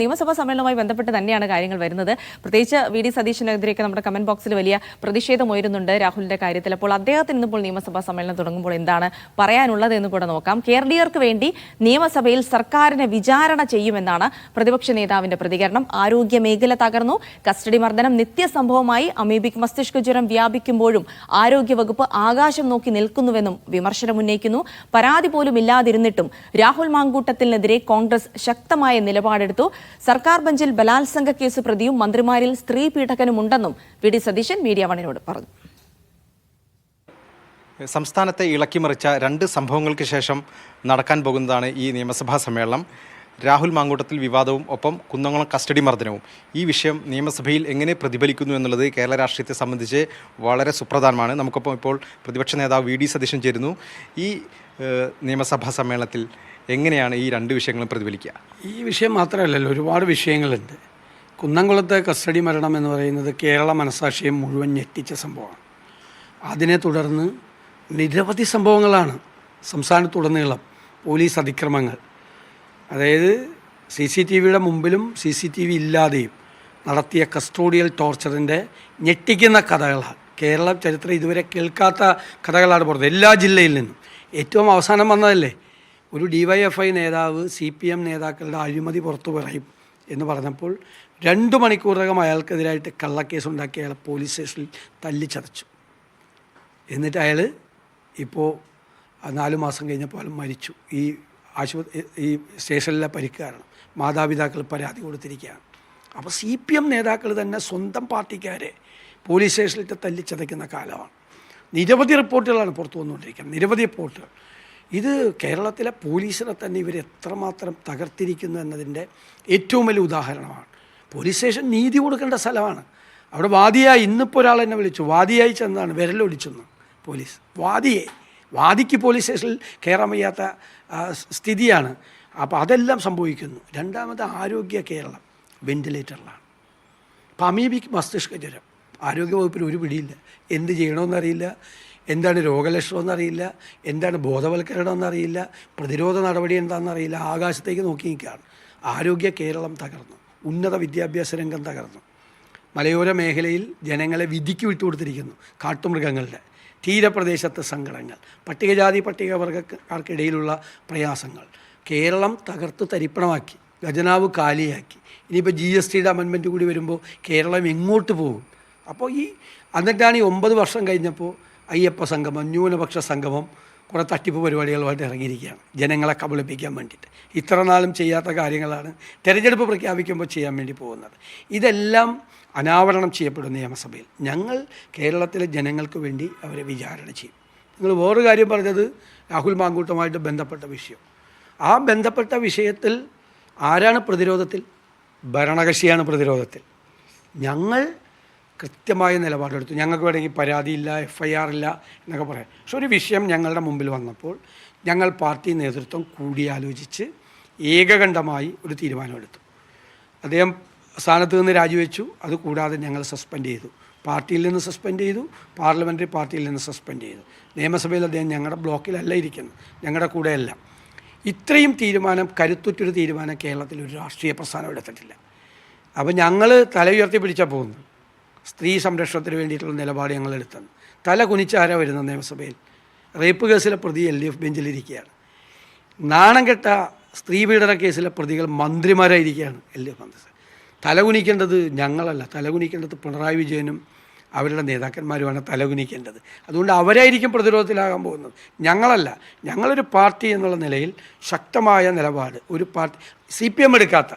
നിയമസഭാ സമ്മേളനവുമായി ബന്ധപ്പെട്ട് തന്നെയാണ് കാര്യങ്ങൾ വരുന്നത്. പ്രത്യേകിച്ച് വി ഡി സതീശനെതിരെയൊക്കെ നമ്മുടെ കമന്റ് ബോക്സിൽ വലിയ പ്രതിഷേധം ഉയരുന്നുണ്ട് രാഹുലിന്റെ കാര്യത്തിൽ. അപ്പോൾ അദ്ദേഹത്തിന് ഇന്നിപ്പോൾ നിയമസഭാ സമ്മേളനം തുടങ്ങുമ്പോൾ എന്താണ് പറയാനുള്ളത് എന്ന് കൂടെ നോക്കാം. കേരളീയർക്ക് വേണ്ടി നിയമസഭയിൽ സർക്കാരിനെ വിചാരണ ചെയ്യുമെന്നാണ് പ്രതിപക്ഷ നേതാവിന്റെ പ്രതികരണം. ആരോഗ്യ മേഖല തകർന്നു. കസ്റ്റഡി മർദ്ദനം നിത്യസംഭവമായി. അമീബിക് മസ്തിഷ്ക ജ്വരം വ്യാപിക്കുമ്പോഴും ആരോഗ്യവകുപ്പ് ആകാശം നോക്കി നിൽക്കുന്നുവെന്നും വിമർശനം ഉന്നയിക്കുന്നു. പരാതി പോലും ഇല്ലാതിരുന്നിട്ടും രാഹുൽ മാങ്കൂട്ടത്തിനെതിരെ കോൺഗ്രസ് ശക്തമായ നിലപാടെടുത്തു. സർക്കാർ ബെഞ്ചിൽ ബലാത്സംഗ കേസ് പ്രതിയും മന്ത്രിമാരിൽ സ്ത്രീ പീഡകനുമുണ്ടെന്നും വി ഡി സതീശൻ മീഡിയ വണിനോട് പറഞ്ഞു. സംസ്ഥാനത്തെ ഇളക്കിമറിച്ച രണ്ട് സംഭവങ്ങൾക്ക് ശേഷം നടക്കാൻ പോകുന്നതാണ് ഈ നിയമസഭാ സമ്മേളനം. രാഹുൽ മാങ്കൂട്ടത്തിൽ വിവാദവും ഒപ്പം കുന്നംകുളം കസ്റ്റഡി മർദ്ദനവും. ഈ വിഷയം നിയമസഭയിൽ എങ്ങനെ പ്രതിഫലിക്കുന്നു എന്നുള്ളത് കേരള രാഷ്ട്രീയത്തെ സംബന്ധിച്ച് വളരെ സുപ്രധാനമാണ്. നമുക്കൊപ്പം ഇപ്പോൾ പ്രതിപക്ഷ നേതാവ് വി ഡി സതീശൻ ചേരുന്നു. ഈ നിയമസഭാ സമ്മേളനത്തിൽ എങ്ങനെയാണ് ഈ രണ്ട് വിഷയങ്ങളും പ്രതിഫലിക്കുക? ഈ വിഷയം മാത്രമല്ലല്ലോ ഒരുപാട് വിഷയങ്ങളുണ്ട്. കുന്നംകുളത്തെ കസ്റ്റഡി മരണം എന്ന് പറയുന്നത് കേരള മനസാക്ഷിയെ മുഴുവൻ ഞെട്ടിച്ച സംഭവമാണ്. അതിനെ തുടർന്ന് നിരവധി സംഭവങ്ങളാണ് സംസ്ഥാനത്തുടനീളം പോലീസ് അതിക്രമങ്ങൾ അതായത് സി സി ടി വിയുടെ മുമ്പിലും സി സി ടി വി ഇല്ലാതെയും നടത്തിയ കസ്റ്റോഡിയൽ ടോർച്ചറിന്റെ ഞെട്ടിക്കുന്ന കഥകളാണ്. കേരള ചരിത്രം ഇതുവരെ കേൾക്കാത്ത കഥകളാണ് പുറത്ത്. എല്ലാ ജില്ലയിൽ നിന്നും. ഏറ്റവും അവസാനം വന്നതല്ലേ? ഒരു ഡി വൈ എഫ് ഐ നേതാവ് സി പി എം നേതാക്കളുടെ അഴിമതി പുറത്തു പറയും എന്ന് പറഞ്ഞപ്പോൾ രണ്ട് മണിക്കൂറകം അയാൾക്കെതിരായിട്ട് കള്ളക്കേസ് ഉണ്ടാക്കി അയാളെ പോലീസ് സ്റ്റേഷനിൽ തല്ലിച്ചതച്ചു. എന്നിട്ട് അയാൾ ഇപ്പോൾ നാല് മാസം കഴിഞ്ഞപ്പോൾ അയാൾ മരിച്ചു. ഈ ആശുപത്രി ഈ സ്റ്റേഷനിലെ പരിക്ക് മാതാപിതാക്കൾ പരാതി കൊടുത്തിരിക്കുകയാണ്. അപ്പോൾ സി പി എം നേതാക്കൾ തന്നെ സ്വന്തം പാർട്ടിക്കാരെ പോലീസ് സ്റ്റേഷനിലിട്ട് തല്ലിച്ചതയ്ക്കുന്ന കാലമാണ്. നിരവധി റിപ്പോർട്ടുകളാണ് പുറത്തു വന്നുകൊണ്ടിരിക്കുന്നത്. നിരവധി റിപ്പോർട്ടുകൾ. ഇത് കേരളത്തിലെ പോലീസിനെ തന്നെ ഇവർ എത്രമാത്രം തകർത്തിരിക്കുന്നു എന്നതിന്റെ ഏറ്റവും വലിയ ഉദാഹരണമാണ്. പോലീസ് സ്റ്റേഷൻ നീതി കൊടുക്കേണ്ട സ്ഥലമാണ്. അവിടെ വാദിയായി ഇന്നിപ്പോൾ ഒരാൾ എന്നെ വിളിച്ചു. വാദിയായി ചെന്നാണ് വിരലൊടിച്ചെന്ന് പോലീസ്. വാദിയെ വാദിക്ക് പോലീസ് സ്റ്റേഷനിൽ കയറാൻ വയ്യാത്ത സ്ഥിതിയാണ്. അപ്പോൾ അതെല്ലാം സംഭവിക്കുന്നു. രണ്ടാമത് ആരോഗ്യ കേരളം വെന്റിലേറ്ററിലാണ്. അമീബിക്ക് മസ്തിഷ്ക ജ്വരം. ആരോഗ്യവകുപ്പിന് ഒരു പിടിയില്ല. എന്ത് ചെയ്യണമെന്നറിയില്ല എന്താണ് രോഗലക്ഷണം എന്നറിയില്ല എന്താണ് ബോധവൽക്കരണം എന്നറിയില്ല പ്രതിരോധ നടപടി എന്താണെന്നറിയില്ല. ആകാശത്തേക്ക് നോക്കി നിൽക്കുകയാണ്. ആരോഗ്യ കേരളം തകർന്നു. ഉന്നത വിദ്യാഭ്യാസ രംഗം തകർന്നു. മലയോര മേഖലയിൽ ജനങ്ങളെ വിധിക്ക് വിട്ടുകൊടുത്തിരിക്കുന്നു. കാട്ടുമൃഗങ്ങളുടെ. തീരപ്രദേശത്തെ സങ്കടങ്ങൾ പട്ടികജാതി പട്ടികവർഗക്കാർക്കിടയിലുള്ള പ്രയാസങ്ങൾ കേരളം തകർത്ത് തരിപ്പണമാക്കി ഖജനാവ് കാലിയാക്കി. ഇനിയിപ്പോൾ ജി എസ് ടിയുടെ അമെൻമെന്റ് കൂടി വരുമ്പോൾ കേരളം എങ്ങോട്ട് പോകും? അപ്പോൾ ഈ എന്നിട്ടാണ് ഈ ഒമ്പത് വർഷം കഴിഞ്ഞപ്പോൾ അയ്യപ്പ സംഗമം ന്യൂനപക്ഷ സംഗമം കുറേ തട്ടിപ്പ് പരിപാടികളുമായിട്ട് ഇറങ്ങിയിരിക്കുകയാണ്. ജനങ്ങളെ കബളിപ്പിക്കാൻ വേണ്ടിയിട്ട്. ഇത്ര നാളും ചെയ്യാത്ത കാര്യങ്ങളാണ് തെരഞ്ഞെടുപ്പ് പ്രഖ്യാപിക്കുമ്പോൾ ചെയ്യാൻ വേണ്ടി പോകുന്നത്. ഇതെല്ലാം അനാവരണം ചെയ്യപ്പെടും നിയമസഭയിൽ. ഞങ്ങൾ കേരളത്തിലെ ജനങ്ങൾക്ക് വേണ്ടി അവരെ വിചാരണ ചെയ്യും. നിങ്ങൾ വേറൊരു കാര്യം പറഞ്ഞത് രാഹുൽ മാങ്കൂട്ടമായിട്ട് ബന്ധപ്പെട്ട വിഷയം. ആ ബന്ധപ്പെട്ട വിഷയത്തിൽ ആരാണ് പ്രതിരോധത്തിൽ? ഭരണകക്ഷിയാണ് പ്രതിരോധത്തിൽ. ഞങ്ങൾ കൃത്യമായ നിലപാടെടുത്തു. ഞങ്ങൾക്ക് വേണമെങ്കിൽ പരാതിയില്ല എഫ് ഐ ആർ ഇല്ല എന്നൊക്കെ പറയാം. പക്ഷെ ഒരു വിഷയം ഞങ്ങളുടെ മുമ്പിൽ വന്നപ്പോൾ ഞങ്ങൾ പാർട്ടി നേതൃത്വം കൂടിയാലോചിച്ച് ഏകകണ്ഠമായി ഒരു തീരുമാനമെടുത്തു. അദ്ദേഹം സ്ഥാനത്ത് നിന്ന് രാജിവെച്ചു. അത് കൂടാതെ ഞങ്ങൾ സസ്പെൻഡ് ചെയ്തു. പാർട്ടിയിൽ നിന്ന് സസ്പെൻഡ് ചെയ്തു. പാർലമെന്ററി പാർട്ടിയിൽ നിന്ന് സസ്പെൻഡ് ചെയ്തു. നിയമസഭയിൽ അദ്ദേഹം ഞങ്ങളുടെ ബ്ലോക്കിലല്ല ഇരിക്കുന്നത്. ഞങ്ങളുടെ കൂടെയല്ല. ഇത്രയും തീരുമാനം കരുത്തുറ്റൊരു തീരുമാനം കേരളത്തിൽ ഒരു രാഷ്ട്രീയ പ്രസ്ഥാനം എടുത്തിട്ടില്ല. അപ്പോൾ ഞങ്ങൾ തല ഉയർത്തി പിടിച്ചാൽ പോകുന്നു സ്ത്രീ സംരക്ഷണത്തിന് വേണ്ടിയിട്ടുള്ള നിലപാട് ഞങ്ങൾ എടുത്തത്. തല കുനിച്ചാരാ വരുന്ന നിയമസഭയിൽ. റേപ്പ് കേസിലെ പ്രതി എൽ ഡി എഫ് ബെഞ്ചിലിരിക്കുകയാണ് നാണം കെട്ട സ്ത്രീ പീഡന കേസിലെ പ്രതികൾ മന്ത്രിമാരായിരിക്കുകയാണ് എൽ ഡി എഫ് മന്ത്രിസഭ. തലകുനിക്കേണ്ടത് ഞങ്ങളല്ല. തലകുനിക്കേണ്ടത് പിണറായി വിജയനും അവരുടെ നേതാക്കന്മാരുമാണ് തലകുനിക്കേണ്ടത് അതുകൊണ്ട് അവരായിരിക്കും പ്രതിരോധത്തിലാകാൻ പോകുന്നത്. ഞങ്ങളല്ല. ഞങ്ങളൊരു പാർട്ടി എന്നുള്ള നിലയിൽ ശക്തമായ നിലപാട് ഒരു പാർട്ടി സി പി എം എടുക്കാത്ത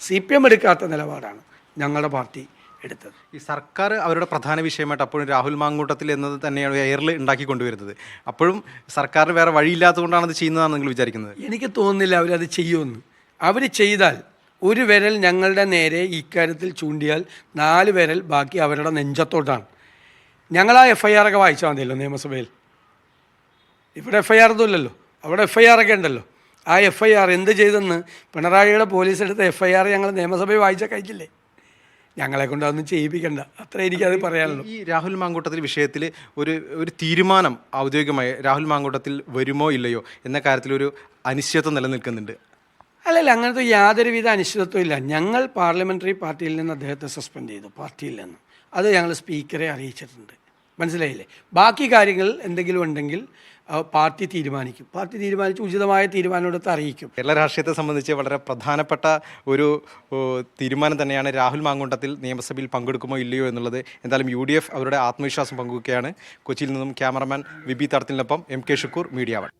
സി പി എം എടുക്കാത്ത നിലപാടാണ് ഞങ്ങളുടെ പാർട്ടി എടുത്തത്. ഈ സർക്കാർ അവരുടെ പ്രധാന വിഷയമായിട്ട് അപ്പോഴും രാഹുൽ മാങ്കൂട്ടത്തിൽ എന്നത് തന്നെയാണ് എയറിൽ ഉണ്ടാക്കി കൊണ്ടുവരുന്നത് അപ്പോഴും സർക്കാരിന് വേറെ വഴിയില്ലാത്തതുകൊണ്ടാണ് അത് ചെയ്യുന്നതാണ് നിങ്ങൾ വിചാരിക്കുന്നത്? എനിക്ക് തോന്നുന്നില്ല അവരത് ചെയ്യുമെന്ന്. അവർ ചെയ്താൽ ഒരു വിരൽ ഞങ്ങളുടെ നേരെ ഇക്കാര്യത്തിൽ ചൂണ്ടിയാൽ നാല് വിരൽ ബാക്കി അവരുടെ നെഞ്ചത്തോട്ടാണ്. ഞങ്ങൾ ആ എഫ് ഐ ആർ ഒക്കെ വായിച്ചാൽ മതിയല്ലോ നിയമസഭയിൽ. ഇവിടെ എഫ് ഐ ആർ ഒന്നും ഇല്ലല്ലോ. അവിടെ എഫ് ഐ ആർ ഒക്കെ ഉണ്ടല്ലോ. ആ എഫ് ഐ ആർ എന്ത് ചെയ്തെന്ന് പിണറായിയുടെ പോലീസ് എടുത്ത എഫ് ഐ ആർ ഞങ്ങൾ നിയമസഭയിൽ വായിച്ചാൽ കഴിച്ചില്ലേ? ഞങ്ങളെ കൊണ്ട് അതൊന്നും ചെയ്യിപ്പിക്കണ്ട. അത്ര എനിക്കത് പറയാനുള്ളൂ. ഈ രാഹുൽ മാങ്കൂട്ടത്തിൽ വിഷയത്തിൽ ഒരു ഒരു തീരുമാനം ഔദ്യോഗികമായി രാഹുൽ മാങ്കൂട്ടത്തിൽ വരുമോ ഇല്ലയോ എന്ന കാര്യത്തിൽ ഒരു അനിശ്ചിതത്വം നിലനിൽക്കുന്നുണ്ട്. അല്ലല്ല അങ്ങനത്തെ യാതൊരുവിധ അനിശ്ചിതത്വം ഇല്ല. ഞങ്ങൾ പാർലമെന്ററി പാർട്ടിയിൽ നിന്ന് അദ്ദേഹത്തെ സസ്പെൻഡ് ചെയ്തു പാർട്ടിയിൽ നിന്ന്. അത് ഞങ്ങൾ സ്പീക്കറെ അറിയിച്ചിട്ടുണ്ട്. മനസ്സിലായില്ലേ? ബാക്കി കാര്യങ്ങൾ എന്തെങ്കിലും ഉണ്ടെങ്കിൽ പാർട്ടി തീരുമാനിക്കും. പാർട്ടി തീരുമാനിച്ച് ഉചിതമായ തീരുമാനം എടുത്ത് അറിയിക്കും. കേരള രാഷ്ട്രീയത്തെ സംബന്ധിച്ച് വളരെ പ്രധാനപ്പെട്ട ഒരു തീരുമാനം തന്നെയാണ് രാഹുൽ മാങ്കുണ്ടത്തിൽ നിയമസഭയിൽ പങ്കെടുക്കുമോ ഇല്ലയോ എന്നുള്ളത്. എന്തായാലും യു അവരുടെ ആത്മവിശ്വാസം പങ്കുവയ്ക്കുകയാണ് കൊച്ചിയിൽ നിന്നും cameraman VB തടത്തിനൊപ്പം M K Shukoor media one.